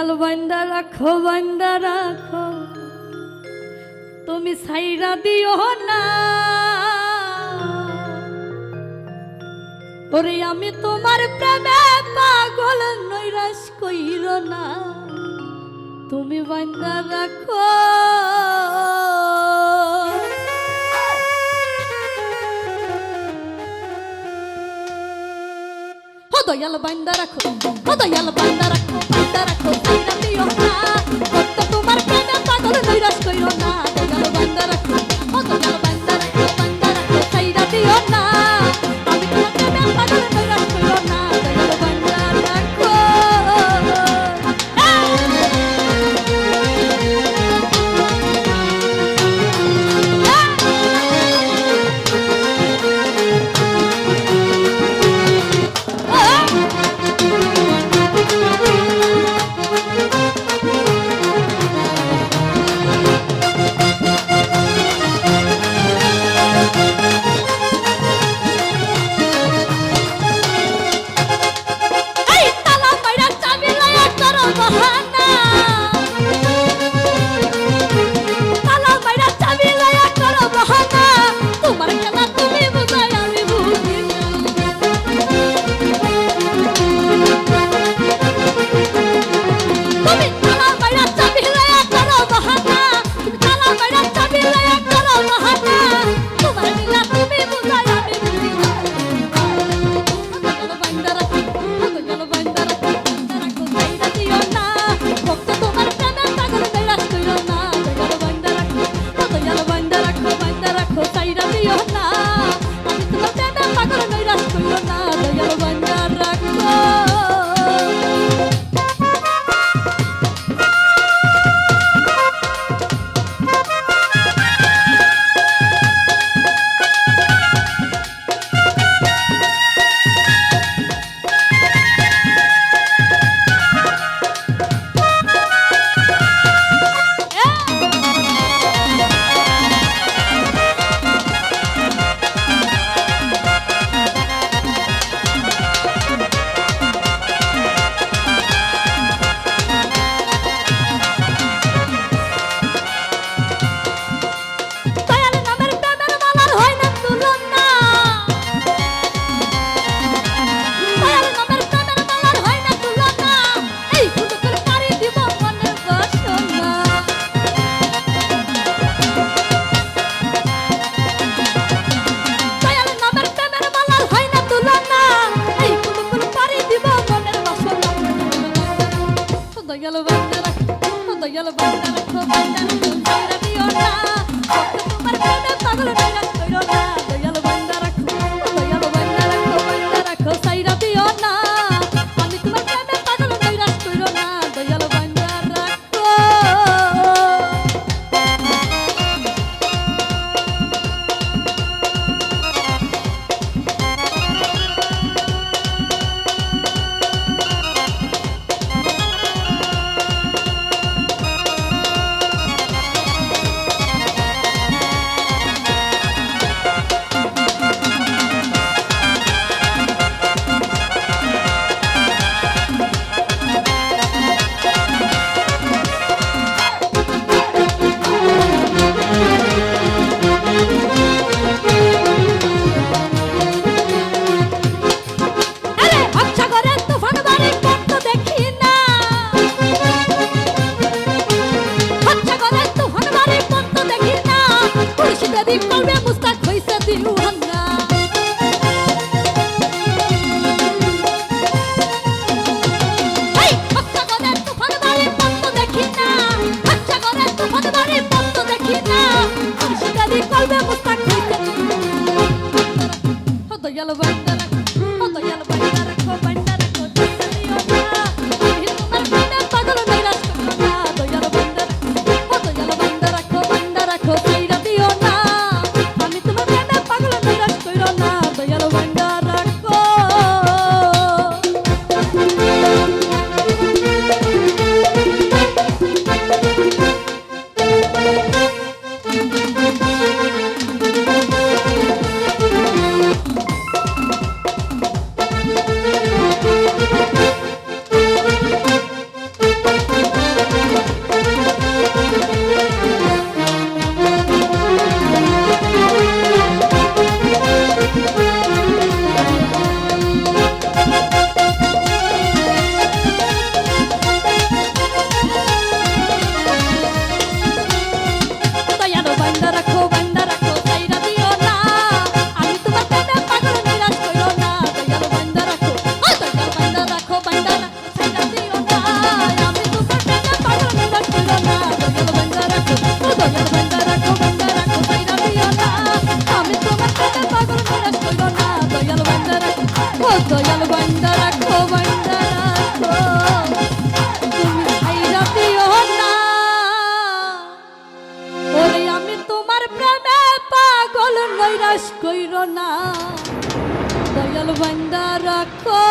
দয়াল বান্দা রাখো বান্দা রাখো। তুমি সাইরা দিও না। ওরে আমি তোমার প্রেমে পাগল, নৈরাশ কইর না। তুমি বান্দা রাখো। দয়াল বাইন্দা রাখো ও দয়াল বাইন্দা রাখো বাইন্দা রাখো banda. Sabe qual é a? নৈরাশ কইর না। দয়াল ভান্ডার রাখো।